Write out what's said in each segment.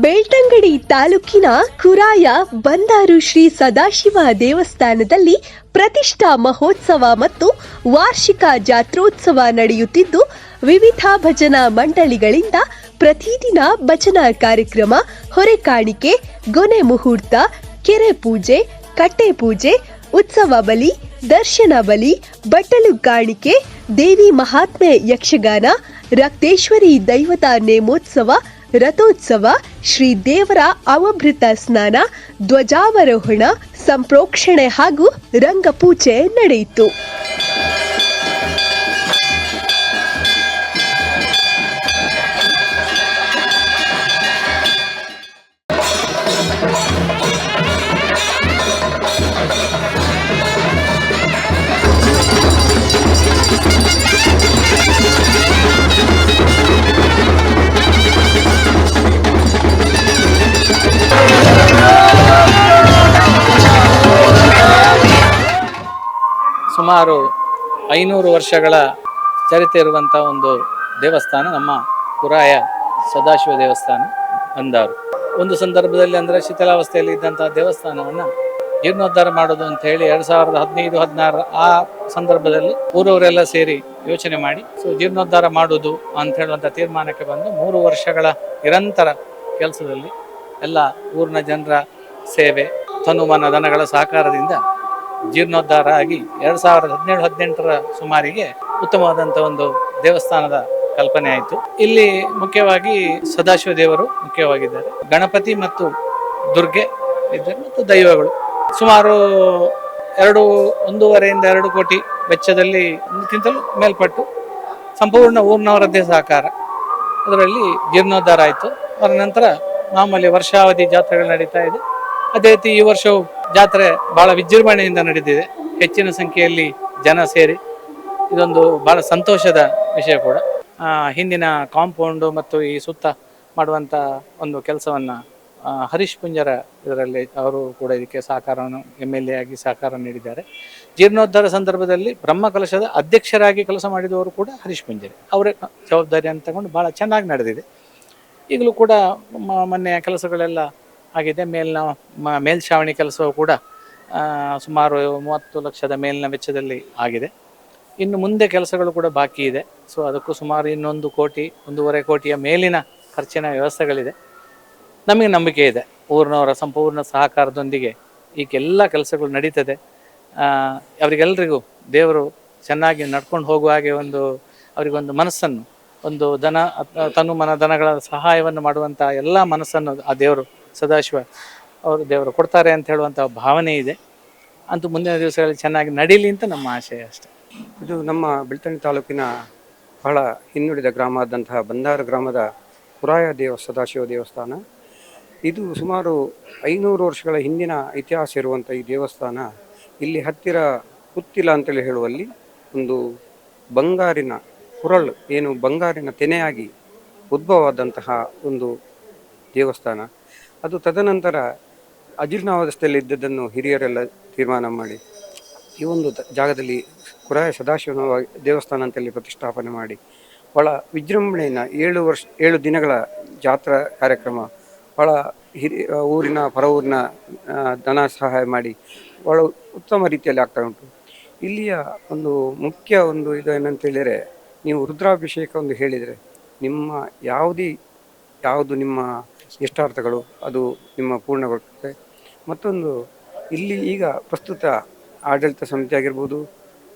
ಬೆಳ್ತಂಗಡಿ ತಾಲೂಕಿನ ಕುರಾಯ ಬಂದಾರು ಶ್ರೀ ಸದಾಶಿವ ದೇವಸ್ಥಾನದಲ್ಲಿ ಪ್ರತಿಷ್ಠಾ ಮಹೋತ್ಸವ ಮತ್ತು ವಾರ್ಷಿಕ ಜಾತ್ರೋತ್ಸವ ನಡೆಯುತ್ತಿದ್ದು, ವಿವಿಧ ಭಜನಾ ಮಂಡಳಿಗಳಿಂದ ಪ್ರತಿದಿನ ಭಜನಾ ಕಾರ್ಯಕ್ರಮ, ಹೊರೆಕಾಣಿಕೆ, ಗೊನೆ ಮುಹೂರ್ತ, ಕೆರೆ ಪೂಜೆ, ಕಟ್ಟೆ ಪೂಜೆ, ಉತ್ಸವ ಬಲಿ ದರ್ಶನ ಬಲಿ, ಬಟ್ಟಲು ಕಾಣಿಕೆ, ದೇವಿ ಮಹಾತ್ಮೆ ಯಕ್ಷಗಾನ, ರಕ್ತೇಶ್ವರಿ ದೈವತಾ ನೇಮೋತ್ಸವ, ರಥೋತ್ಸವ, ಶ್ರೀ ದೇವರ ಅವಭೃತ ಸ್ನಾನ ಧ್ವಜಾವರೋಹಣ ಸಂಪ್ರೋಕ್ಷಣೆ ಹಾಗೂ ರಂಗಪೂಜೆ ನಡೆಯಿತು. ಐನೂರು ವರ್ಷಗಳ ಚರಿತ್ರೆ ಇರುವಂಥ ಒಂದು ದೇವಸ್ಥಾನ ನಮ್ಮ ಪುರಾಯ ಸದಾಶಿವ ದೇವಸ್ಥಾನ ಅಂದಾರು. ಒಂದು ಸಂದರ್ಭದಲ್ಲಿ ಅಂದರೆ ಶಿಥಿಲಾವಸ್ಥೆಯಲ್ಲಿ ಇದ್ದಂಥ ದೇವಸ್ಥಾನವನ್ನು ಜೀರ್ಣೋದ್ಧಾರ ಮಾಡೋದು ಅಂತ ಹೇಳಿ ಎರಡು ಸಾವಿರದ ಹದಿನೈದು, ಹದಿನಾರು ಆ ಸಂದರ್ಭದಲ್ಲಿ ಊರವರೆಲ್ಲ ಸೇರಿ ಯೋಚನೆ ಮಾಡಿ, ಸೊ ಜೀರ್ಣೋದ್ಧಾರ ಮಾಡೋದು ಅಂತ ಹೇಳುವಂಥ ತೀರ್ಮಾನಕ್ಕೆ ಬಂದು ಮೂರು ವರ್ಷಗಳ ನಿರಂತರ ಕೆಲಸದಲ್ಲಿ ಎಲ್ಲ ಊರಿನ ಜನರ ಸೇವೆ, ತನುಮನ ದನಗಳ ಸಹಕಾರದಿಂದ ಜೀರ್ಣೋದ್ಧಾರ ಆಗಿ ಎರಡು ಸಾವಿರದ ಹದಿನೇಳು, ಹದಿನೆಂಟರ ಸುಮಾರಿಗೆ ಉತ್ತಮವಾದಂಥ ಒಂದು ದೇವಸ್ಥಾನದ ಕಲ್ಪನೆ ಆಯಿತು. ಇಲ್ಲಿ ಮುಖ್ಯವಾಗಿ ಸದಾಶಿವ ದೇವರು ಮುಖ್ಯವಾಗಿದ್ದಾರೆ. ಗಣಪತಿ ಮತ್ತು ದುರ್ಗೆ ಇದ್ದಾರೆ ಮತ್ತು ದೈವಗಳು. ಸುಮಾರು ಎರಡು, ಒಂದೂವರೆಯಿಂದ ಎರಡು ಕೋಟಿ ವೆಚ್ಚದಲ್ಲಿ ಒಂದಕ್ಕಿಂತಲೂ ಮೇಲ್ಪಟ್ಟು ಸಂಪೂರ್ಣ ಊರಿನವರದ್ದೇ ಸಹಕಾರ. ಅದರಲ್ಲಿ ಜೀರ್ಣೋದ್ಧಾರ ಆಯಿತು. ಅದರ ನಂತರ ಮಾಮೂಲಿ ವರ್ಷಾವಧಿ ಜಾತ್ರೆಗಳು ನಡೀತಾ ಇದೆ. ಅದೇ ರೀತಿ ಈ ವರ್ಷವು ಜಾತ್ರೆ ಬಹಳ ವಿಜೃಂಭಣೆಯಿಂದ ನಡೆದಿದೆ. ಹೆಚ್ಚಿನ ಸಂಖ್ಯೆಯಲ್ಲಿ ಜನ ಸೇರಿ. ಇದೊಂದು ಬಹಳ ಸಂತೋಷದ ವಿಷಯ ಕೂಡ. ಹಿಂದಿನ ಕಾಂಪೌಂಡು ಮತ್ತು ಈ ಸುತ್ತ ಮಾಡುವಂಥ ಒಂದು ಕೆಲಸವನ್ನು ಹರೀಶ್ ಪುಂಜರ ಇದರಲ್ಲಿ ಅವರು ಕೂಡ ಇದಕ್ಕೆ ಸಹಕಾರವನ್ನು, ಎಂ ಎಲ್ ಎ ಆಗಿ ಸಹಕಾರ ನೀಡಿದ್ದಾರೆ. ಜೀರ್ಣೋದ್ಧಾರ ಸಂದರ್ಭದಲ್ಲಿ ಬ್ರಹ್ಮ ಕಲಶದ ಅಧ್ಯಕ್ಷರಾಗಿ ಕೆಲಸ ಮಾಡಿದವರು ಕೂಡ ಹರೀಶ್ ಪುಂಜರೆ. ಅವರೇ ಜವಾಬ್ದಾರಿಯನ್ನು ತಗೊಂಡು ಭಾಳ ಚೆನ್ನಾಗಿ ನಡೆದಿದೆ. ಈಗಲೂ ಕೂಡ ಮೊನ್ನೆ ಕೆಲಸಗಳೆಲ್ಲ ಆಗಿದೆ. ಮೇಲಿನ ಮೇಲ್ಛಾವಣಿ ಕೆಲಸವು ಕೂಡ ಸುಮಾರು ಮೂವತ್ತು ಲಕ್ಷದ ಮೇಲಿನ ವೆಚ್ಚದಲ್ಲಿ ಆಗಿದೆ. ಇನ್ನು ಮುಂದೆ ಕೆಲಸಗಳು ಕೂಡ ಬಾಕಿ ಇದೆ. ಸೊ, ಅದಕ್ಕೂ ಸುಮಾರು ಇನ್ನೊಂದು ಕೋಟಿ, ಒಂದೂವರೆ ಕೋಟಿಯ ಮೇಲಿನ ಖರ್ಚಿನ ವ್ಯವಸ್ಥೆಗಳಿದೆ. ನಮಗೆ ನಂಬಿಕೆ ಇದೆ. ಊರಿನವರ ಸಂಪೂರ್ಣ ಸಹಕಾರದೊಂದಿಗೆ ಈಗೆಲ್ಲ ಕೆಲಸಗಳು ನಡೀತದೆ. ಅವರಿಗೆಲ್ಲರಿಗೂ ದೇವರು ಚೆನ್ನಾಗಿ ನಡ್ಕೊಂಡು ಹೋಗುವ ಹಾಗೆ ಒಂದು, ಅವರಿಗೊಂದು ಮನಸ್ಸನ್ನು, ಒಂದು ದನ, ತನು ಮನ, ದನಗಳ ಸಹಾಯವನ್ನು ಮಾಡುವಂಥ ಎಲ್ಲ ಮನಸ್ಸನ್ನು ಆ ದೇವರು ಸದಾಶಿವ ಅವರು ದೇವರು ಕೊಡ್ತಾರೆ ಅಂತ ಹೇಳುವಂಥ ಭಾವನೆ ಇದೆ. ಅಂತೂ ಮುಂದಿನ ದಿವಸಗಳಲ್ಲಿ ಚೆನ್ನಾಗಿ ನಡೀಲಿ ಅಂತ ನಮ್ಮ ಆಶಯ ಅಷ್ಟೆ. ಇದು ನಮ್ಮ ಬೆಳ್ತಂಡಿ ತಾಲೂಕಿನ ಬಹಳ ಹಿನ್ನುಳಿದ ಗ್ರಾಮ ಆದಂತಹ ಬಂದಾರ ಗ್ರಾಮದ ಪುರಾಯ ದೇವ ಸದಾಶಿವ ದೇವಸ್ಥಾನ. ಇದು ಸುಮಾರು ಐನೂರು ವರ್ಷಗಳ ಹಿಂದಿನ ಇತಿಹಾಸ ಇರುವಂಥ ಈ ದೇವಸ್ಥಾನ. ಇಲ್ಲಿ ಹತ್ತಿರ ಕುತ್ತಿಲ ಅಂತೇಳಿ ಹೇಳುವಲ್ಲಿ ಒಂದು ಬಂಗಾರಿನ ಹುರಳು ಏನು ಬಂಗಾರಿನ ತೆನೆಯಾಗಿ ಉದ್ಭವವಾದಂತಹ ಒಂದು ದೇವಸ್ಥಾನ. ಅದು ತದನಂತರ ಅಜೀರ್ಣಾವಸ್ಥೆಯಲ್ಲಿ ಇದ್ದದ್ದನ್ನು ಹಿರಿಯರೆಲ್ಲ ತೀರ್ಮಾನ ಮಾಡಿ ಈ ಒಂದು ಜಾಗದಲ್ಲಿ ಕುರಾಯ ಸದಾಶಿವನ ದೇವಸ್ಥಾನ ಅಂತೇಳಿ ಪ್ರತಿಷ್ಠಾಪನೆ ಮಾಡಿ. ಭಾಳ ವಿಜೃಂಭಣೆಯಿಂದ ಏಳು ವರ್ಷ, ಏಳು ದಿನಗಳ ಜಾತ್ರಾ ಕಾರ್ಯಕ್ರಮ ಭಾಳ ಹಿರಿಯ ಊರಿನ ಪರ ಊರಿನ ಧನ ಸಹಾಯ ಮಾಡಿ ಭಾಳ ಉತ್ತಮ ರೀತಿಯಲ್ಲಿ ಆಗ್ತಾ ಉಂಟು. ಇಲ್ಲಿಯ ಒಂದು ಮುಖ್ಯ ಒಂದು ಇದು ಏನಂತ ಹೇಳಿದರೆ, ನೀವು ರುದ್ರಾಭಿಷೇಕ ಒಂದು ಹೇಳಿದರೆ, ನಿಮ್ಮ ಯಾವುದೇ, ಯಾವುದು ನಿಮ್ಮ ಇಷ್ಟಾರ್ಥಗಳು ಅದು ನಿಮ್ಮ ಪೂರ್ಣಗೊಳ್ಳುತ್ತೆ ಮತ್ತೊಂದು, ಇಲ್ಲಿ ಈಗ ಪ್ರಸ್ತುತ ಆಡಳಿತ ಸಮಿತಿ ಆಗಿರ್ಬೋದು,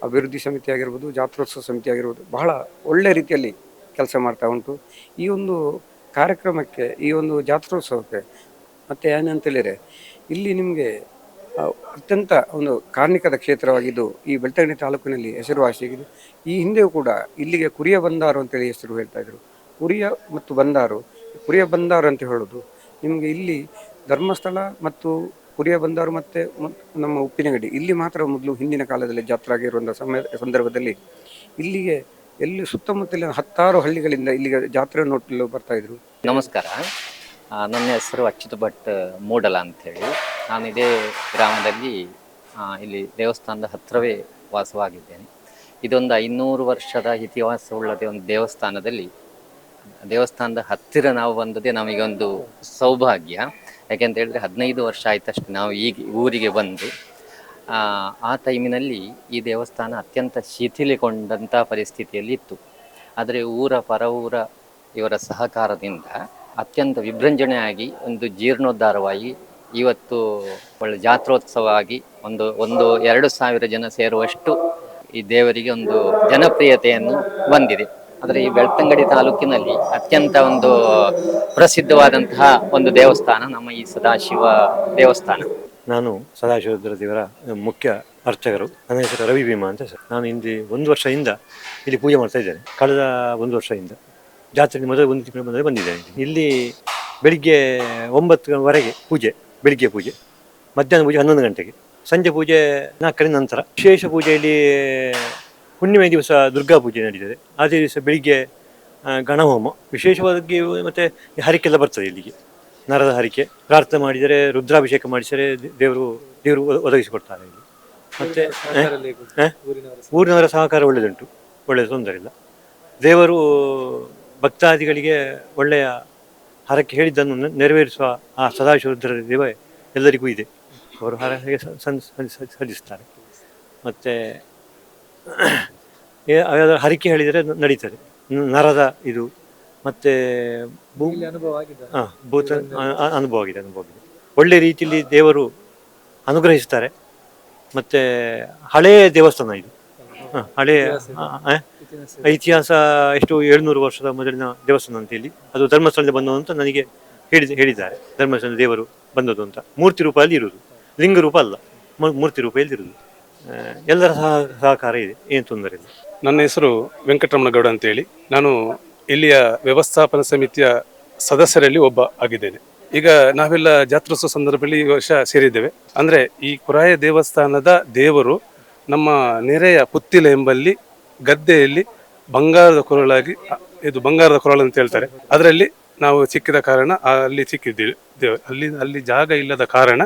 ಅಭಿವೃದ್ಧಿ ಸಮಿತಿ ಆಗಿರ್ಬೋದು, ಜಾತ್ರೋತ್ಸವ ಸಮಿತಿ ಆಗಿರ್ಬೋದು, ಬಹಳ ಒಳ್ಳೆ ರೀತಿಯಲ್ಲಿ ಕೆಲಸ ಮಾಡ್ತಾ ಉಂಟು. ಈ ಒಂದು ಕಾರ್ಯಕ್ರಮಕ್ಕೆ, ಈ ಒಂದು ಜಾತ್ರೋತ್ಸವಕ್ಕೆ ಮತ್ತು ಏನಂತೇಳಿದರೆ ಇಲ್ಲಿ ನಿಮಗೆ ಅತ್ಯಂತ ಒಂದು ಕಾರ್ಮಿಕದ ಕ್ಷೇತ್ರವಾಗಿದ್ದು, ಈ ಬೆಳ್ತಂಗಡಿ ತಾಲೂಕಿನಲ್ಲಿ ಹೆಸರುವಾಸಿಯಾಗಿದೆ ಈ ಹಿಂದೆಯೂ ಕೂಡ ಇಲ್ಲಿಗೆ ಕುರಿಯ ಬಂದಾರು ಅಂತೇಳಿ ಹೆಸರು ಹೇಳ್ತಾ ಇದ್ರು. ಕುರಿಯ ಮತ್ತು ಬಂದಾರು ಕುರಿಯ ಬಂದಾರು ಅಂತ ಹೇಳೋದು. ನಿಮಗೆ ಇಲ್ಲಿ ಧರ್ಮಸ್ಥಳ ಮತ್ತು ಕುರಿಯ ಬಂದಾರು ಮತ್ತು ನಮ್ಮ ಉಪ್ಪಿನಗಡಿ. ಇಲ್ಲಿ ಮಾತ್ರ ಮೊದಲು ಹಿಂದಿನ ಕಾಲದಲ್ಲಿ ಜಾತ್ರೆ ಆಗಿರುವಂಥ ಸಮಯ, ಸಂದರ್ಭದಲ್ಲಿ ಇಲ್ಲಿಗೆ ಎಲ್ಲಿ ಸುತ್ತಮುತ್ತಲಿನ ಹತ್ತಾರು ಹಳ್ಳಿಗಳಿಂದ ಇಲ್ಲಿಗೆ ಜಾತ್ರೆ ನೋಡಲು ಬರ್ತಾ ಇದ್ರು. ನಮಸ್ಕಾರ. ನನ್ನ ಹೆಸರು ಅಚ್ಯುತ ಭಟ್ ಮೂಡಲ ಅಂಥೇಳಿ ನಾನು ಇದೇ ಗ್ರಾಮದಲ್ಲಿ ಇಲ್ಲಿ ದೇವಸ್ಥಾನದ ಹತ್ತಿರವೇ ವಾಸವಾಗಿದ್ದೇನೆ. ಇದೊಂದು ಐನೂರು ವರ್ಷದ ಇತಿಹಾಸವುಳ್ಳದೇ ಒಂದು ದೇವಸ್ಥಾನದಲ್ಲಿ ದೇವಸ್ಥಾನದ ಹತ್ತಿರ ನಾವು ಬಂದದೇ ಒಂದು ಸೌಭಾಗ್ಯ. ಯಾಕೆಂತ ಹೇಳಿದ್ರೆ ಹದಿನೈದು ವರ್ಷ ಆಯ್ತಷ್ಟು ನಾವು ಈಗ ಊರಿಗೆ ಬಂದು. ಆ, ಟೈಮಿನಲ್ಲಿ ಈ ದೇವಸ್ಥಾನ ಅತ್ಯಂತ ಶಿಥಿಲಗೊಂಡಂಥ ಪರಿಸ್ಥಿತಿಯಲ್ಲಿ ಇತ್ತು. ಆದರೆ ಊರ ಪರವೂರ ಇವರ ಸಹಕಾರದಿಂದ ಅತ್ಯಂತ ವಿಭ್ರಂಜನೆಯಾಗಿ ಒಂದು ಜೀರ್ಣೋದ್ಧಾರವಾಗಿ ಇವತ್ತು ಒಳ್ಳೆ ಜಾತ್ರೋತ್ಸವ ಆಗಿ ಒಂದು ಒಂದು ಎರಡು ಸಾವಿರ ಜನ ಸೇರುವಷ್ಟು ಈ ದೇವರಿಗೆ ಒಂದು ಜನಪ್ರಿಯತೆಯನ್ನು ಬಂದಿದೆ. ಆದರೆ ಈ ಬೆಳ್ತಂಗಡಿ ತಾಲೂಕಿನಲ್ಲಿ ಅತ್ಯಂತ ಒಂದು ಪ್ರಸಿದ್ಧವಾದಂತಹ ಒಂದು ದೇವಸ್ಥಾನ ನಮ್ಮ ಈ ಸದಾಶಿವ ದೇವಸ್ಥಾನ. ನಾನು ಸದಾಶಿವರುದ್ರ ದೇವರ ಮುಖ್ಯ ಅರ್ಚಕರು. ನನ್ನ ಹೆಸರು ರವಿ ಭೀಮಾ ಅಂತ ಸರ್. ನಾನು ಹಿಂದೆ ಒಂದು ವರ್ಷದಿಂದ ಇಲ್ಲಿ ಪೂಜೆ ಮಾಡ್ತಾ ಇದ್ದೇನೆ. ಕಳೆದ ಒಂದು ವರ್ಷದಿಂದ ಜಾತ್ರೆ ಮೊದಲು ಒಂದು ತಿಂಗಳು ಮೊದಲೇ ಬಂದಿದ್ದೇನೆ. ಇಲ್ಲಿ ಬೆಳಿಗ್ಗೆ ಒಂಬತ್ತುವರೆಗೆ ಪೂಜೆ, ಬೆಳಿಗ್ಗೆ ಪೂಜೆ, ಮಧ್ಯಾಹ್ನ ಪೂಜೆ ಹನ್ನೊಂದು ಗಂಟೆಗೆ. ಸಂಜೆ ಪೂಜೆ ನಾಲ್ಕರಿಂದ ನಂತರ ವಿಶೇಷ ಪೂಜೆಯಲ್ಲಿ ಹುಣ್ಣಿಮೆ ದಿವಸ ದುರ್ಗಾ ಪೂಜೆ ನಡೀತದೆ. ಅದೇ ದಿವಸ ಬೆಳಿಗ್ಗೆ ಗಣಹೋಮ. ವಿಶೇಷವಾಗಿ ಮತ್ತೆ ಹರಿಕೆಲ್ಲ ಬರ್ತದೆ ಇಲ್ಲಿಗೆ. ನರದ ಹರಿಕೆ. ಪ್ರಾರ್ಥನೆ ಮಾಡಿದರೆ ರುದ್ರಾಭಿಷೇಕ ಮಾಡಿಸಿದರೆ ದೇವರು ದೇವರು ಒದ- ಒದಗಿಸಿಕೊಡ್ತಾರೆ ಇಲ್ಲಿ. ಮತ್ತೆ? ಊರಿನವರ ಸಹಕಾರ ಒಳ್ಳೆಯದುಂಟು. ಒಳ್ಳೆಯ ತೊಂದರೆ ಇಲ್ಲ. ದೇವರು ಭಕ್ತಾದಿಗಳಿಗೆ ಒಳ್ಳೆಯ ಹರಕೆ ಹೇಳಿದ್ದನ್ನು ನೆರವೇರಿಸುವ ಆ ಸದಾಶಿವರುದ್ರ ದೇವ ಎಲ್ಲರಿಗೂ ಇದೆ. ಅವರು ಹರಕೆ ಸಲ್ಲಿಸ್ತಾರೆ. ಮತ್ತು ಯಾವ್ದಾದ್ರು ಹರಿಕೆ ಹೇಳಿದರೆ ನಡೀತದೆ. ನ- ನರದ ಇದು. ಮತ್ತೆ ಭೂ ಹಾಂ ಭೂತ ಅ- ಅ- ಅನುಭವ ಆಗಿದೆ ಅನುಭವ ಆಗಿದೆ. ಒಳ್ಳೆ ರೀತಿಯಲ್ಲಿ ದೇವರು ಅನುಗ್ರಹಿಸ್ತಾರೆ. ಮತ್ತೆ ಹಳೆಯ ದೇವಸ್ಥಾನ ಇದು. ಹ, ಹಳೆಯ ಆ, ಆ, ಇತಿಹಾಸ ಎಷ್ಟು ಏಳ್ನೂರು ವರ್ಷದ ಮೊದಲಿನ ದೇವಸ್ಥಾನ ಅಂತ ಹೇಳಿ. ಅದು ಧರ್ಮಸ್ಥಳದಿಂದ ಬಂದದ್ದು ಅಂತ ನನಗೆ ಹೇಳಿದ ಹೇಳಿದ್ದಾರೆ. ಧರ್ಮಸ್ಥಳದ ದೇವರು ಬಂದದ್ದು ಅಂತ. ಮೂರ್ತಿ ರೂಪದಲ್ಲಿ ಇರುವುದು. ಲಿಂಗ ರೂಪ ಅಲ್ಲ. ಮೂ- ಮೂರ್ತಿ ರೂಪದಲ್ಲಿ ಇರುವುದು. ಎಲ್ಲರ ಸಹ, ಸಹಕಾರ ಇದೆ. ಏನು ತೊಂದರೆ ಇಲ್ಲ. ನನ್ನ ಹೆಸರು ವೆಂಕಟರಮಣಗೌಡ ಅಂತೇಳಿ. ನಾನು ಇಲ್ಲಿಯ ವ್ಯವಸ್ಥಾಪನಾ ಸಮಿತಿಯ ಸದಸ್ಯರಲ್ಲಿ ಒಬ್ಬ ಆಗಿದ್ದೇನೆ. ಈಗ ನಾವೆಲ್ಲ ಜಾತ್ರೋತ್ಸವ ಸಂದರ್ಭದಲ್ಲಿ ಈ ವರ್ಷ ಸೇರಿದ್ದೇವೆ. ಅಂದ್ರೆ ಈ ಕುರಾಯ ದೇವಸ್ಥಾನದ ದೇವರು ನಮ್ಮ ನೆರೆಯ ಪುತ್ತಿಲ ಎಂಬಲ್ಲಿ ಗದ್ದೆಯಲ್ಲಿ ಬಂಗಾರದ ಕೊರಳಾಗಿ, ಇದು ಬಂಗಾರದ ಕೊರಳು ಅಂತ ಹೇಳ್ತಾರೆ. ಅದರಲ್ಲಿ ನಾವು ಸಿಕ್ಕಿದ ಕಾರಣ ಅಲ್ಲಿ ಸಿಕ್ಕಿದ್ದೇವೆ. ದೇವ- ಅಲ್ಲಿ ಅಲ್ಲಿ ಜಾಗ ಇಲ್ಲದ ಕಾರಣ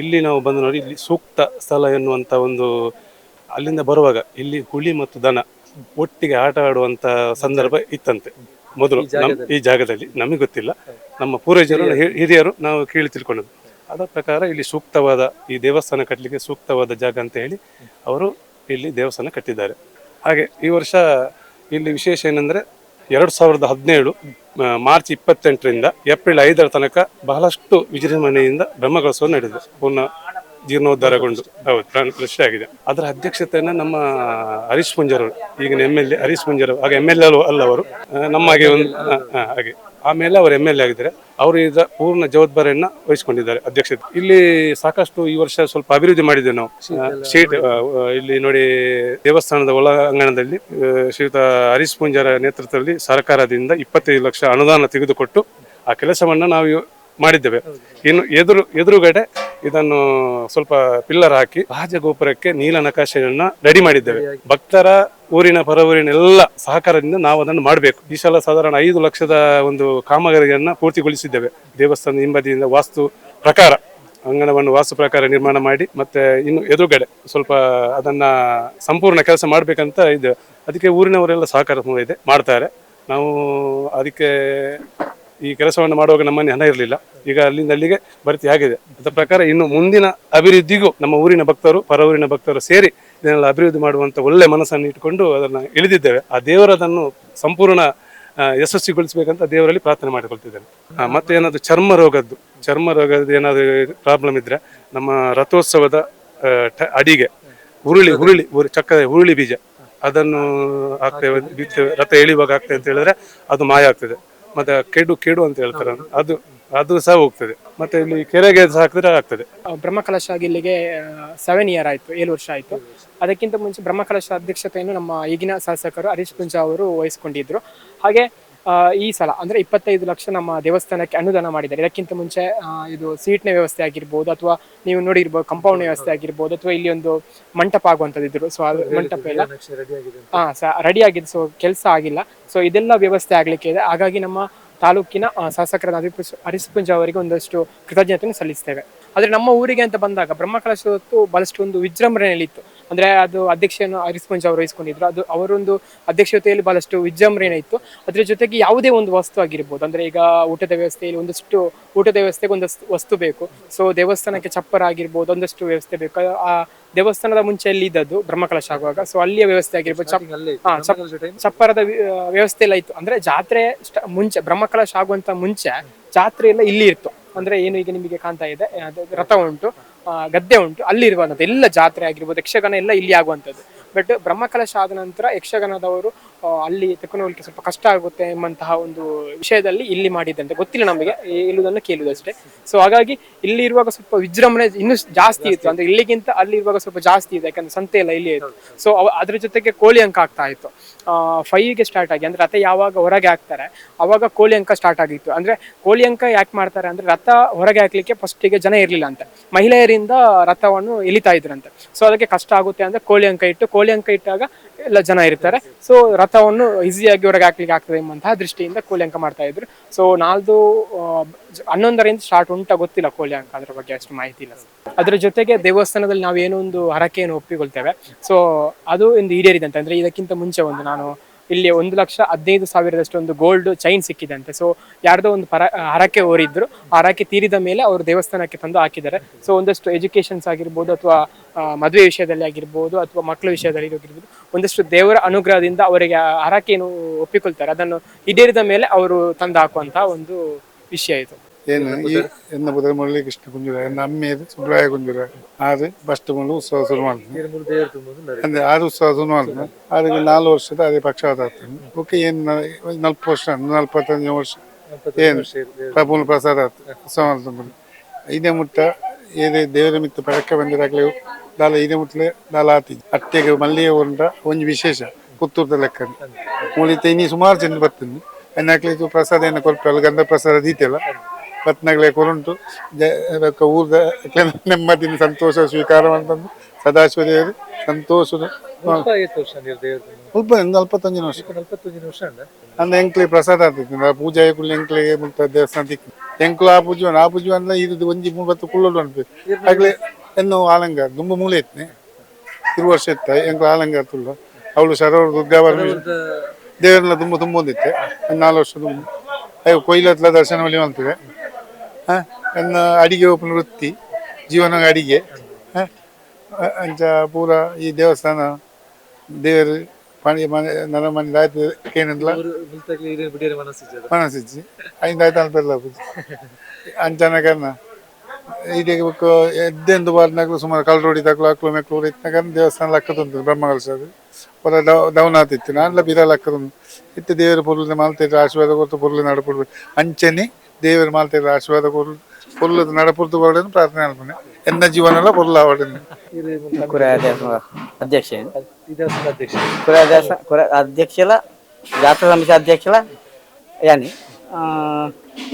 ಇಲ್ಲಿ ನಾವು ಬಂದು ನೋಡಿ ಇಲ್ಲಿ ಸೂಕ್ತ ಸ್ಥಳ ಎನ್ನುವಂತ ಒಂದು ಅಲ್ಲಿಂದ ಬರುವಾಗ ಇಲ್ಲಿ ಹುಲಿ ಮತ್ತು ದನ ಒಟ್ಟಿಗೆ ಆಟ ಆಡುವಂತ ಸಂದರ್ಭ ಇತ್ತಂತೆ. ಮೊದಲು ನಮ್ಮ ಈ ಜಾಗದಲ್ಲಿ. ನಮಗೆ ಗೊತ್ತಿಲ್ಲ. ನಮ್ಮ ಪೂರ್ವಜರು ಹಿರಿಯರು. ನಾವು ಕೇಳಿ ತಿಳ್ಕೊಂಡದ್ದು. ಅದರ ಪ್ರಕಾರ ಇಲ್ಲಿ ಸೂಕ್ತವಾದ ಈ ದೇವಸ್ಥಾನ ಕಟ್ಟಲಿಕ್ಕೆ ಸೂಕ್ತವಾದ ಜಾಗ ಅಂತ ಹೇಳಿ ಅವರು ಇಲ್ಲಿ ದೇವಸ್ಥಾನ ಕಟ್ಟಿದ್ದಾರೆ. ಹಾಗೆ ಈ ವರ್ಷ ಇಲ್ಲಿ ವಿಶೇಷ ಏನಂದ್ರೆ ಎರಡು ಸಾವಿರದ ಹದಿನೇಳು ಮಾರ್ಚ್ ಇಪ್ಪತ್ತೆಂಟರಿಂದ ಏಪ್ರಿಲ್ ಐದರ ತನಕ ಬಹಳಷ್ಟು ವಿಜೃಂಭಣೆಯಿಂದ ಬ್ರಹ್ಮಕಲಸವ ನಡೆದಿದೆ. ಪೂರ್ಣ ಜೀರ್ಣೋದ್ಧಾರಗೊಂಡು. ಹೌದು ಪ್ರಾಣ ಪ್ರತಿಷ್ಠೆ ಆಗಿದೆ. ಅದರ ಅಧ್ಯಕ್ಷತೆಯನ್ನ ನಮ್ಮ ಹರೀಶ್ ಪುಂಜರ್ ಅವರು ಈಗಿನ M L A Harish Poonja ಆಗ ಎಂ ಎಲ್ ಎ ಅಲ್ಲ ಅವರು ಆ, ನಮ್ಮ ಹಾಗೆ ಒಂದು ಹಾಗೆ. ಆಮೇಲೆ ಅವರು ಎಂ ಎಲ್ ಎ ಆಗಿದ್ದಾರೆ. ಅವರು ಇದರ ಪೂರ್ಣ ಜವಾಬ್ದಾರಿಯನ್ನ ವಹಿಸಿಕೊಂಡಿದ್ದಾರೆ ಅಧ್ಯಕ್ಷತೆ. ಇಲ್ಲಿ ಸಾಕಷ್ಟು ಈ ವರ್ಷ ಸ್ವಲ್ಪ ಅಭಿವೃದ್ಧಿ ಮಾಡಿದ್ದೇವೆ ನಾವು. ಶೀಟ್ ಇಲ್ಲಿ ನೋಡಿ ದೇವಸ್ಥಾನದ ಒಳಾಂಗಣದಲ್ಲಿ ಶ್ರೀಯುತ ಹರೀಶ್ ಪುಂಜರ ನೇತೃತ್ವದಲ್ಲಿ ಸರ್ಕಾರದಿಂದ ಇಪ್ಪತ್ತೈದು ಲಕ್ಷ ಅನುದಾನ ತೆಗೆದುಕೊಟ್ಟು ಆ ಕೆಲಸವನ್ನ ನಾವು ಮಾಡಿದ್ದೇವೆ. ಇನ್ನು ಎದುರು ಎದುರುಗಡೆ ಇದನ್ನು ಸ್ವಲ್ಪ ಪಿಲ್ಲರ್ ಹಾಕಿ ರಾಜಗೋಪುರಕ್ಕೆ ನೀಲ ನಕಾಶೆಯನ್ನ ರೆಡಿ ಮಾಡಿದ್ದೇವೆ. ಭಕ್ತರ ಊರಿನ ಪರ ಊರಿನ ಎಲ್ಲ ಸಹಕಾರದಿಂದ ನಾವು ಅದನ್ನು ಮಾಡಬೇಕು. ಈ ಸಲ ಸಾಧಾರಣ ಐದು ಲಕ್ಷದ ಒಂದು ಕಾಮಗಾರಿಯನ್ನು ಪೂರ್ತಿಗೊಳಿಸಿದ್ದೇವೆ. ದೇವಸ್ಥಾನ ಹಿಂಬದಿಯಿಂದ ವಾಸ್ತು ಪ್ರಕಾರ ಅಂಗಣವನ್ನು ವಾಸ್ತು ಪ್ರಕಾರ ನಿರ್ಮಾಣ ಮಾಡಿ ಮತ್ತೆ ಇನ್ನು ಎದುರುಗಡೆ ಸ್ವಲ್ಪ ಅದನ್ನ ಸಂಪೂರ್ಣ ಕೆಲಸ ಮಾಡಬೇಕಂತ ಇದೆ ಅದಕ್ಕೆ ಊರಿನವರೆಲ್ಲ ಸಹಕಾರ ಇದೆ ಮಾಡ್ತಾರೆ. ನಾವು ಅದಕ್ಕೆ ಈ ಕೆಲಸವನ್ನು ಮಾಡುವಾಗ ನಮ್ಮಲ್ಲಿ ಹಣ ಇರಲಿಲ್ಲ. ಈಗ ಅಲ್ಲಿಂದ ಅಲ್ಲಿಗೆ ಭರ್ತಿ ಆಗಿದೆ. ಅದರ ಪ್ರಕಾರ ಇನ್ನು ಮುಂದಿನ ಅಭಿವೃದ್ಧಿಗೂ ನಮ್ಮ ಊರಿನ ಭಕ್ತರು ಪರ ಊರಿನ ಭಕ್ತರು ಸೇರಿ ಇದನ್ನೆಲ್ಲ ಅಭಿವೃದ್ಧಿ ಮಾಡುವಂತ ಒಳ್ಳೆ ಮನಸ್ಸನ್ನು ಇಟ್ಟುಕೊಂಡು ಅದನ್ನ ಇಳಿದಿದ್ದೇವೆ. ಆ ದೇವರದನ್ನು ಸಂಪೂರ್ಣ ಯಶಸ್ವಿಗೊಳಿಸಬೇಕಂತ ದೇವರಲ್ಲಿ ಪ್ರಾರ್ಥನೆ ಮಾಡಿಕೊಳ್ತಿದ್ದೇನೆ. ಮತ್ತೆ ಏನಾದ್ರು ಚರ್ಮ ರೋಗದ್ದು, ಚರ್ಮ ರೋಗದ ಏನಾದ್ರು ಪ್ರಾಬ್ಲಮ್ ಇದ್ರೆ ನಮ್ಮ ರಥೋತ್ಸವದ ಅಡಿಗೆ, ಹುರುಳಿ ಹುರುಳಿ ಚಕ್ಕ ಹುರುಳಿ ಬೀಜ. ಅದನ್ನು ಹಾಕ್ತೇವೆ ರಥ ಎಳಿವಾಗ ಆಗ್ತದೆ ಅಂತ ಹೇಳಿದ್ರೆ ಅದು ಮಾಯ ಆಗ್ತದೆ. ಮತ್ತೆ ಕೆಡು ಕೆಡು ಅಂತ ಹೇಳ್ತಾರೆ. ಅದು ಅದು ಸಹ ಹೋಗ್ತದೆ. ಮತ್ತೆ ಇಲ್ಲಿ ಕೆರೆಗೆ ಸಹ ಹಾಕಿದ್ರೆ ಆಗ್ತದೆ. ಬ್ರಹ್ಮಕಲಶ ಇಲ್ಲಿಗೆ ಸೆವೆನ್ ಇಯರ್ ಆಯ್ತು, ಏಳು ವರ್ಷ ಆಯ್ತು. ಅದಕ್ಕಿಂತ ಮುಂಚೆ ಬ್ರಹ್ಮಕಲಶ ಅಧ್ಯಕ್ಷತೆಯನ್ನು ನಮ್ಮ ಈಗಿನ ಶಾಸಕರು ಹರೀಶ್ ಪುಂಜಾ ಅವರು ವಹಿಸ್ಕೊಂಡಿದ್ರು. ಹಾಗೆ ಈ ಸಲ ಅಂದ್ರೆ ಇಪ್ಪತ್ತೈದು ಲಕ್ಷ ನಮ್ಮ ದೇವಸ್ಥಾನಕ್ಕೆ ಅನುದಾನ ಮಾಡಿದ್ದಾರೆ. ಇದಕ್ಕಿಂತ ಮುಂಚೆ ಇದು ಸೀಟ್ನ ವ್ಯವಸ್ಥೆ ಆಗಿರ್ಬೋದು ಅಥವಾ ನೀವು ನೋಡಿರ್ಬೋದು ಕಂಪೌಂಡ್ ವ್ಯವಸ್ಥೆ ಆಗಿರ್ಬೋದು ಅಥವಾ ಇಲ್ಲಿ ಒಂದು ಮಂಟಪ ಆಗುವಂಥದ್ದು ಇದ್ರು. ಸೊ ಅದು ಮಂಟಪ ಎಲ್ಲ ಹಾ ರೆಡಿ ಆಗಿದೆ ಸೊ ಕೆಲಸ ಆಗಿಲ್ಲ. ಸೊ ಇದೆಲ್ಲ ವ್ಯವಸ್ಥೆ ಆಗ್ಲಿಕ್ಕೆ ಇದೆ. ಹಾಗಾಗಿ ನಮ್ಮ ತಾಲೂಕಿನ ಶಾಸಕರಾದ ಹರಿಸ್ಪುಂಜ ಅವರಿಗೆ ಒಂದಷ್ಟು ಕೃತಜ್ಞತೆಯನ್ನು ಸಲ್ಲಿಸ್ತೇವೆ. ಆದ್ರೆ ನಮ್ಮ ಊರಿಗೆ ಅಂತ ಬಂದಾಗ ಬ್ರಹ್ಮಕಲಶ ಹೊತ್ತು ಬಹಳಷ್ಟು ಒಂದು ವಿಜೃಂಭಣೆಯಲ್ಲಿ ಇತ್ತು ಅಂದ್ರೆ ಅದು ಅಧ್ಯಕ್ಷೆಯನ್ನು ಹರಿಸ್ಪುಂಜ ಅವರು ವಹಿಸ್ಕೊಂಡಿದ್ರು. ಅದು ಅವರೊಂದು ಅಧ್ಯಕ್ಷತೆಯಲ್ಲಿ ಬಹಳಷ್ಟು ವಿಜೃಂಭಣೆ ಇತ್ತು. ಅದ್ರ ಜೊತೆಗೆ ಯಾವುದೇ ಒಂದು ವಸ್ತು ಆಗಿರ್ಬೋದು. ಅಂದ್ರೆ ಈಗ ಊಟದ ವ್ಯವಸ್ಥೆಯಲ್ಲಿ ಒಂದಷ್ಟು ಊಟದ ವ್ಯವಸ್ಥೆಗೆ ಒಂದಷ್ಟು ವಸ್ತು ಬೇಕು. ಸೊ ದೇವಸ್ಥಾನಕ್ಕೆ ಚಪ್ಪರ ಆಗಿರ್ಬೋದು ಒಂದಷ್ಟು ವ್ಯವಸ್ಥೆ ಬೇಕು. ಆ ದೇವಸ್ಥಾನದ ಮುಂಚೆ ಅಲ್ಲಿ ಇದ್ದದ್ದು? ಬ್ರಹ್ಮಕಲಶ ಆಗುವಾಗ. ಸೊ ಅಲ್ಲಿಯ ವ್ಯವಸ್ಥೆ ಆಗಿರ್ಬೋದು. ಚಪ್ಪರದ ವ್ಯವಸ್ಥೆ ಎಲ್ಲ ಇತ್ತು. ಅಂದ್ರೆ ಜಾತ್ರೆ ಮುಂಚೆ ಬ್ರಹ್ಮಕಲಶ ಆಗುವಂತ ಮುಂಚೆ ಜಾತ್ರೆ ಎಲ್ಲ ಇಲ್ಲಿ ಇತ್ತು. ಅಂದ್ರೆ ಏನು ಈಗ ನಿಮಗೆ ಕಾಣ್ತಾ ಇದೆ? ರಥ ಉಂಟು. ಗದ್ದೆ ಉಂಟು. ಅಲ್ಲಿರುವಂಥದ್ದು. ಎಲ್ಲ ಜಾತ್ರೆ ಆಗಿರ್ಬೋದು, ಯಕ್ಷಗಾನ ಎಲ್ಲ ಇಲ್ಲಿ ಆಗುವಂಥದ್ದು. ಬಟ್ ಬ್ರಹ್ಮಕಲಶ ಆದ ನಂತರ ಯಕ್ಷಗಾನದವರು ಅಲ್ಲಿ ತಕೊಂಡು ಸ್ವಲ್ಪ ಕಷ್ಟ ಆಗುತ್ತೆ ಎಂಬಂತಹ ಒಂದು ವಿಷಯದಲ್ಲಿ ಇಲ್ಲಿ ಮಾಡಿದ್ದಂತೆ. ಗೊತ್ತಿಲ್ಲ ನಮಗೆ ಇಲ್ಲುವುದನ್ನು ಕೇಳುವುದಷ್ಟೇ ಸೊ ಹಾಗಾಗಿ ಇಲ್ಲಿ ಇರುವಾಗ ಸ್ವಲ್ಪ ವಿಜೃಂಭಣೆ ಇನ್ನೂ ಜಾಸ್ತಿ ಇತ್ತು. ಅಂದ್ರೆ ಇಲ್ಲಿಗಿಂತ ಅಲ್ಲಿ ಇರುವಾಗ ಸ್ವಲ್ಪ ಜಾಸ್ತಿ ಇದೆ ಯಾಕಂದ್ರೆ ಸಂತೆ ಎಲ್ಲ ಇಲ್ಲಿ ಇತ್ತು. ಸೊ ಅದ್ರ ಜೊತೆಗೆ ಕೋಳಿ ಅಂಕ ಆಗ್ತಾ ಇತ್ತು. ಫೈವ್ಗೆ ಸ್ಟಾರ್ಟ್ ಆಗಿ ಅಂದ್ರೆ ರಥ ಯಾವಾಗ ಹೊರಗೆ ಹಾಕ್ತಾರೆ ಅವಾಗ ಕೋಳಿ ಅಂಕ ಸ್ಟಾರ್ಟ್ ಆಗಿತ್ತು. ಅಂದ್ರೆ ಕೋಳಿ ಅಂಕ ಯಾಕೆ ಮಾಡ್ತಾರೆ ಅಂದ್ರೆ ರಥ ಹೊರಗೆ ಹಾಕ್ಲಿಕ್ಕೆ ಫಸ್ಟಿಗೆ ಜನ ಇರಲಿಲ್ಲ ಅಂತ. ಮಹಿಳೆಯರಿಂದ ರಥವನ್ನು ಎಳಿತಾ ಇದ್ರಂತೆ. ಸೊ ಅದಕ್ಕೆ ಕಷ್ಟ ಆಗುತ್ತೆ ಅಂದ್ರೆ ಕೋಳಿ ಅಂಕ ಇಟ್ಟು ಕೋಳಿ ಅಂಕ ಇಟ್ಟಾಗ ಎಲ್ಲ ಜನ ಇರ್ತಾರೆ. ಸೊ ರಥವನ್ನು ಈಸಿಯಾಗಿ ಹೊರಗೆ ಹಾಕ್ಲಿಕ್ಕೆ ಆಗ್ತದೆ ಎಂಬಂತಹ ದೃಷ್ಟಿಯಿಂದ ಕೋಳಿ ಅಂಕ ಮಾಡ್ತಾ ಇದ್ರು. ಸೊ ನಾಲ್ದು ಹನ್ನೊಂದರಿಂದ ಸ್ಟಾರ್ಟ್ ಉಂಟ ಗೊತ್ತಿಲ್ಲ ಕೋಳಿ ಅಂಕ ಅದ್ರ ಬಗ್ಗೆ ಅಷ್ಟು ಮಾಹಿತಿ ಇಲ್ಲ. ಅದ್ರ ಜೊತೆಗೆ ದೇವಸ್ಥಾನದಲ್ಲಿ ನಾವು ಏನೋ ಒಂದು ಹರಕೆಯನ್ನು ಒಪ್ಪಿಕೊಳ್ತೇವೆ. ಸೊ ಅದು ಒಂದು ಈಡೇರಿದಂತೆ ಅಂದ್ರೆ ಇದಕ್ಕಿಂತ ಮುಂಚೆ ಒಂದು ನಾನು ಇಲ್ಲಿ ಒಂದು ಲಕ್ಷ ಹದಿನೈದು ಸಾವಿರದಷ್ಟು ಒಂದು ಗೋಲ್ಡ್ ಚೈನ್ ಸಿಕ್ಕಿದಂತೆ. ಸೊ ಯಾರ್ದೋ ಒಂದು ಪರ, ಹರಕೆ ಓರಿದ್ರು ಆ ಹರಕೆ ತೀರಿದ ಮೇಲೆ ಅವರು ದೇವಸ್ಥಾನಕ್ಕೆ ತಂದು ಹಾಕಿದ್ದಾರೆ. ಸೊ ಒಂದಷ್ಟು ಎಜುಕೇಷನ್ಸ್ ಆಗಿರ್ಬೋದು ಅಥವಾ ಮದುವೆ ವಿಷಯದಲ್ಲಿ ಆಗಿರ್ಬೋದು ಅಥವಾ ಮಕ್ಕಳ ವಿಷಯದಲ್ಲಿ ಆಗಿರ್ಬೋದು, ಒಂದಷ್ಟು ದೇವರ ಅನುಗ್ರಹದಿಂದ ಅವರಿಗೆ ಹರಕೆಯನ್ನು ಒಪ್ಪಿಕೊಳ್ತಾರೆ. ಅದನ್ನು ಈಡೇರಿದ ಮೇಲೆ ಅವರು ತಂದು ಹಾಕುವಂತಹ ಒಂದು ವಿಷಯ ಇದು. ಏನು ಈ ಎನ್ನ ಬುಧರ ಮುರಳಿ ಕೃಷ್ಣ ಕುಂಜುರ ಎನ್ನ ಅಮ್ಮೇದು ಸುಬ್ರಾಯ ಕುಂಜುರ. ಆರು ಫಸ್ಟ್ ಮುಳ್ಳು ಉತ್ಸವ ಶುರು ಮಾಡ್ತೀನಿ ಅಂದ್ರೆ ಆರು ಉತ್ಸವ ಶುರು ಮಾಡ್ತೀನಿ ಅದಕ್ಕೆ ನಾಲ್ಕು ವರ್ಷದ ಅದೇ ಪಕ್ಷ ಆಗ್ತೀನಿ ಓಕೆ ಏನು ನಲ್ಪತ್ತು ವರ್ಷ ನಲ್ವತ್ತಂಜು ವರ್ಷ. ಏನು? ಪ್ರಭುಲ್ ಪ್ರಸಾದ ಉತ್ಸವ ಮಾಡ್ತೀನಿ ಇದೇ ಮುಟ್ಟ ಏನೇ ದೇವರ ಮಿತ್ತ ಪಡಕ್ಕೆ ಬಂದಿರಾಗಲೇ ದಾಲ ಇದೇ ಮುಟ್ಲೆ ದಾಲ ಆತಿ. ಅಟ್ಟೆಗೆ ಮಲ್ಲಿಗೆ ಉಂಡ ಒಂಜಿ ವಿಶೇಷ ಪುತ್ತೂರದ ಲೆಕ್ಕ ಮೂಲಿತ ಇನಿ ಸುಮಾರು ಜನ ಬರ್ತೀನಿ ಎನ್ನಾಕ್ಲಿ ಇದು ಪ್ರಸಾದ ಏನು ಕೊಲ್ಪ ಗಂಧ ಪ್ರಸಾದ ದೀತಿಯಲ್ಲ ಪತ್ನಗಳೇ ಕೊರುಂಟು ಜ ಊರ್ದ ನೆಮ್ಮದಿನ ಸಂತೋಷ ಸ್ವೀಕಾರ ಅಂತಂದು ಸದಾಶಿವ ದೇವರು ಸಂತೋಷದ ಸ್ವಲ್ಪ ಒಂದು ನಲ್ವತ್ತೊಂದಿನ ವರ್ಷ? ಅಂದ್ರೆ ಎಂಕ್ಲಿ ಪ್ರಸಾದ ಆಗ್ತಿತ್ತು. ಪೂಜೆ ಕುಳ್ಳಿ ಮುಟ್ಟ ದೇವಸ್ಥಾನ ತಿಕ್ಕಿ ಎಂಕ್ಲು ಆ ಪೂಜೆ ಆ ಪೂಜೆ ಅಂದ್ರೆ ಇದು ಒಂಜಿ ಮೂವತ್ತು ಕುಳ್ಳೋಡು ಅನ್ಬೇಕು ಆಗ್ಲೇ ಎನ್ನು ಆಲಂಗ ತುಂಬ ಮೂಲೆ ಇತ್ನೆ. ಇರು ವರ್ಷ ಇತ್ತ ಎಂಕ್ಲು ಆಲಂಗ ತುಳ್ಳು. ಅವಳು ಶರವರ ದುರ್ಗಾವರ ದೇವರನ್ನ ತುಂಬ ತುಂಬ ಒಂದಿತ್ತೆ ನಾಲ್ಕು ವರ್ಷ ತುಂಬ. ಕೊಯ್ಲತ್ಲ ದರ್ಶನ ಒಲಿ ಮಾಡ್ತೇವೆ ಹಾ? ಎನ್ನ ಅಡಿಗೆ ಓಪನ್ ವೃತ್ತಿ ಜೀವನ ಅಡಿಗೆ. ಅಂಚ ಪೂರ ಈ ದೇವಸ್ಥಾನ ದೇವರು ಪಾಣಿ ಮನೆ ನನ್ನ ಮನೆ ಆಯ್ತು ಏನಿಲ್ಲ ಮನಸ್ಸಿಜ್ಜಿ ಐದು ಆಯ್ತು ಅಲ್ಪೆಲ್ಲ ಅಂಚನ ಕರ್ನ ಇದೀಗ ಬೇಕು ಎದ್ದೆಂದು ಬಾರ್ನಾಗ್ಲು ಸುಮಾರು ಕಲ್ರೋಡಿ ತಗ್ಲು ಹಾಕ್ಲು ಮೆಕ್ಲು ಇತ್ತನಾಗ ದೇವಸ್ಥಾನ ಲಕ್ಕದೊಂದು ಬ್ರಹ್ಮಕಲ್ಸದು ಹೊರ ಡೌನ್ ಆತಿತ್ತು ನಾನೆಲ್ಲ ಬಿರ ಲಕ್ಕದೊಂದು ತುಂತು ಇತ್ತು ದೇವರು ಪೊರ್ಲಿನ ಮಾಲ್ತೇರ ಆಶೀರ್ವಾದ ಕೊಟ್ಟು ಪೊರ್ಲು ನಡಪುಡು ಅಂಚನೆ ದೇವರು ಮಾಲ್ತೇರ ಆಶೀರ್ವಾದ ಎನ್ನ ಜೀವನ ಎಲ್ಲ ಆವಡನ್ನು ಕುರಾಯ ಅಧ್ಯಕ್ಷ ಅಧ್ಯಕ್ಷ. ಅಧ್ಯಕ್ಷೆ ದೇವಸ್ಥಾನ ಕುರಾಯ ಅಧ್ಯಕ್ಷಲ ಜಾತ್ರಾ ಸಮಿತಿ ಅಧ್ಯಕ್ಷಲ ಯಾನಿ? ಆ,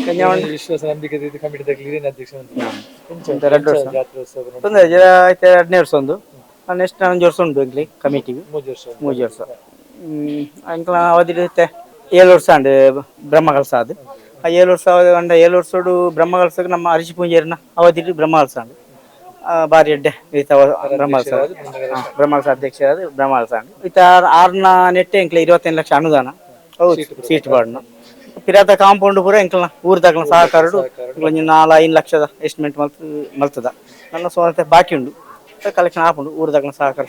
ಕನ್ಯಾವಣ್ಣ. ಇಂತ ಎರಡು ವರ್ಷ? ತೊಂದರೆ ಜರ ಐತೆ ಎರಡನೇ ವರ್ಷ ಒಂದು. ನೆಕ್ಸ್ಟ್ ಒಂದು ವರ್ಷ ಉಂಟು ಇಲ್ಲಿ ಕಮಿಟಿಗೆ. ಮೂರು ವರ್ಷ ಹ್ಮ್ ಅಂಕ್ಲ ಅವಧಿ ಏಳು ವರ್ಷ ಅಂಡ್ ಬ್ರಹ್ಮಕಲ್ಸ ಅದು ಆ ಏಳು ವರ್ಷ ಅಂಡ ಏಳು ವರ್ಷಡು ಬ್ರಹ್ಮಕಲ್ಸಕ್ಕೆ ನಮ್ಮ ಅರಿಶಿ ಪೂಂಜೇರಿನ ಅವಧಿ ಆ, ಬಾರಿ ಎಡ್ಡೆ. ಈತ ಬ್ರಹ್ಮಕಲ್ಸ ಹಾ, ಬ್ರಹ್ಮಕಲ್ಸ ಅಧ್ಯಕ್ಷರಾದ ಬ್ರಹ್ಮಕಲ್ಸ ಅಂಡ್ ಈತ ಆರ್ನ ನೆಟ್ಟೆ ಎಂಕ್ಲ ಇರುವತ್ತೈದು ಲಕ್ಷ ಅನುದಾನ. ಹೌದು ಸೀಟ್ ಬಾಡ್ನ. ಪಿರಾತ ಕಾಂಪೌಂಡ್ ಪೂರ ಎಂಕ್ಲ ಊರ್ ತಕ್ಲ ಸಹಕಾರಡು. ಒಂಜಿ ನಾಲ್ ಐದು ಲಕ್ಷದ ಎಸ್ಟಿಮೇಟ್ ಮಲ್ತ ಮಲ್ತದ. ನನ್ನ ಸ್ವಂತ ಬಾಕಿ ಉಂಡು. ಕಲೆಕ್ಷನ್ ಹಾಕೊಂಡು ಊರು ತಗೊಂಡು ಸಹಕಾರ.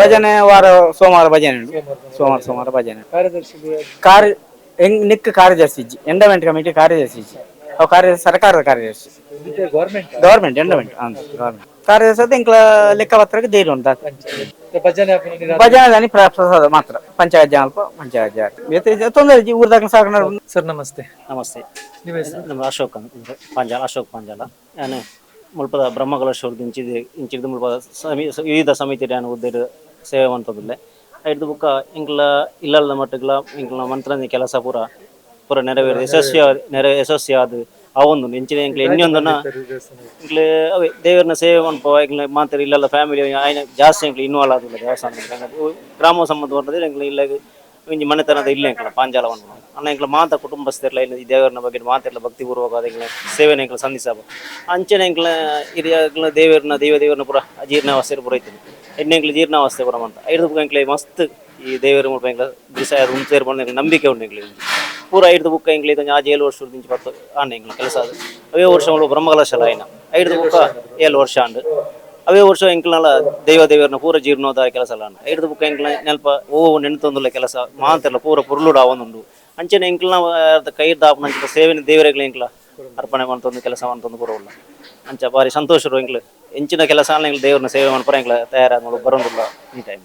ಭಜನೆ ವಾರ? ಸೋಮವಾರ ಭಜನೆ ಉಂಟು ಸೋಮವಾರ ಸೋಮವಾರ ಭಜನೆ. ಕಾರ್ಯ ಹೆಂಗ್ ನಿಕ್ ಕಾರ್ಯದರ್ಶಿ ಇಜ್ಜಿ ಎಂಡಮೆಂಟ್ ಕಮಿಟಿ ಕಾರ್ಯದರ್ಶಿ ಇಜ್ಜಿ ಅವು ಕಾರ್ಯ ಸರ್ಕಾರದ ಕಾರ್ಯದರ್ಶಿ. ಗವರ್ಮೆಂಟ್ ಎಂಡಮೆಂಟ್ ಗವರ್ಮೆಂಟ್ ಕಾರ್ಯದರ್ಶಿ ಅದು ಎಂಕ್ಲ ಲೆಕ್ಕ ಪತ್ರ ಧೈರ್ಯ ಉಂಟು ಭಜನೆ ದಾನಿ ಪ್ರಸಾದ ಮಾತ್ರ. ಪಂಚಾಯತ್ ಅಲ್ಪ ಪಂಚಾಯತ್ ತೊಂದರೆ ಇಜ್ಜಿ ಊರ್ ತಕ್ಲ ಸರ್ ನಮಸ್ತೆ. ನಮಸ್ತೆ. ನಮ್ಮ ಅಶೋಕ್ ಅಂತ ಪಾಂಜಾಲ ಅಶೋಕ್ ಪಾಂಜಾಲ. ನಾನು ಮುಲ್ಪದ ಬ್ರಹ್ಮಕಲಶ್ವರದ ಇಂಚಿದ ಇಂಚಿದ ಮುಲ್ಪದ ಸಮಿ ವಿವಿಧ ಸಮಿತಿ ಉದ್ದೇಶ ಉದ್ದೇರ ಸೇವೆ ಮಂತದಿಲ್ಲ ಐದು ಬುಕ್ಕ ಇಂಕ್ಲ ಇಲ್ಲದ ಮಟ್ಟಗಳ ಇಂಕ್ಲ ಮಂತ್ರ ಕೆಲಸ ಪೂರ ಪೂರ ನೆರವೇರಿ ಯಶಸ್ವಿ ನೆರವೇ ಯಶಸ್ವಿ ಆದ ಆ ಒಂದು ಇಂಚಿನ ಇಂಕ್ಲ ಇನ್ನೊಂದನ್ನ ಇಂಕ್ಲೆ ಅವೇ, ದೇವರನ್ನ ಸೇವೆ ಮಾಡ್ಪೋ ಇಂಕ್ಲ ಮಾತ್ರ ಇಲ್ಲೆಲ್ಲ ಫ್ಯಾಮಿಲಿ ಆಯ್ನ ಜಾಸ್ತಿ ಇಂಕ್ಲ ಇನ್ವಾಲ್ವ್ ಆದಿಲ್ಲ ದೇವಸ್ಥಾನ ಗ್ರಾಮ ಸಂಬಂಧ ಬರ್ತದೆ ಇಂಕ್ಲ ಇಲ್ಲ ಒಂಜಿ ಮನೆತನದ ಇಲ್ಲ ಎಂಕಲ ಪಾಂಜಾಲವನ್ನು. ಅನ್ನ ಎಂಕಲ ಮಾತ ಕುಟುಂಬಸ್ಥರೆಲ್ಲ ಇಲ್ಲ ದೇವರನ ಬಗ್ಗೆ ಮಾತೆಲ್ಲ ಭಕ್ತಿಪೂರ್ವಕ ಅದೆಂಕಲ ಸೇವೆನ ಎಂಕಲ ಸಂಧಿಸಾಬ ಅಂಚನೆ ಎಂಕಲ ಹಿರಿಯ ದೇವರನ ದೇವ ದೇವರನ ಪೂರ ಜೀರ್ಣಾವಸ್ಥೆ ಪುರ ಇತ್ತು ಎಣ್ಣೆ ಎಂಕಲ ಜೀರ್ಣಾವಸ್ಥೆ ಪೂರ ಅಂತ ಐದು ಎಂಕಲೆ ಮಸ್ತ್ ಈ ದೇವರ ಮೂಲಕ ಎಂಕಲ ದಿವಸ ಉಂಟು ಬಂದ ನಂಬಿಕೆ ಉಂಟು ಎಂಕಲ ಪೂರ ಐದು ಬುಕ್ಕ ಎಂಕ್ಲಿ ಇದು ಆಜ್ ಏಳು ವರ್ಷ ದಿಂಚಿ ಬರ್ತದೆ ಆನೆ ಎಂಕಲ ಕೆಲಸ ಅವೇ ವರ್ಷ ಬ್ರಹ್ಮಕಲಶಲ ಆಯ್ನ ಐದು ಬುಕ್ಕ ಏಳು ವರ್ಷ ಅಂಡ್ ಅವೇ ವರ್ಷ ಎಂಕ್ಲನ ದೈವ ದೇವರನ್ನ ಪೂರ ಜೀರ್ಣೋದ ಕೆಲಸ ಅಲ್ಲ ಐದು ಬುಕ್ಕ ಎಂಕ್ಲ ನೆಲ್ಪ ಓ ನೆನ್ತೊಂದುಲ್ಲ ಕೆಲಸ ಮಾತೆಲ್ಲ ಪೂರ ಪುರುಳುಡ ಅವನೊಂದು ಅಂಚನೆ ಎಂಕ್ಲನ ಕೈ ದಾಪನ ಸೇವೆನ ದೇವರೆಗ್ಲ ಎಂಕ್ಲ ಅರ್ಪಣೆ ಮಾಡ್ತೊಂದು ಕೆಲಸ ಮಾಡ್ತೊಂದು ಪೂರ ಉಲ್ಲ ಅಂಚ ಬಾರಿ ಸಂತೋಷರು ಎಂಕ್ಲು ಎಂಚಿನ ಕೆಲಸ ಎಂಕ್ಲ ದೇವರನ್ನ ಸೇವೆ ಮಾಡ್ಪರ ಎಂಕ್ಲ ತಯಾರಾದ ಬರೋದಿಲ್ಲ ಈ ಟೈಮ್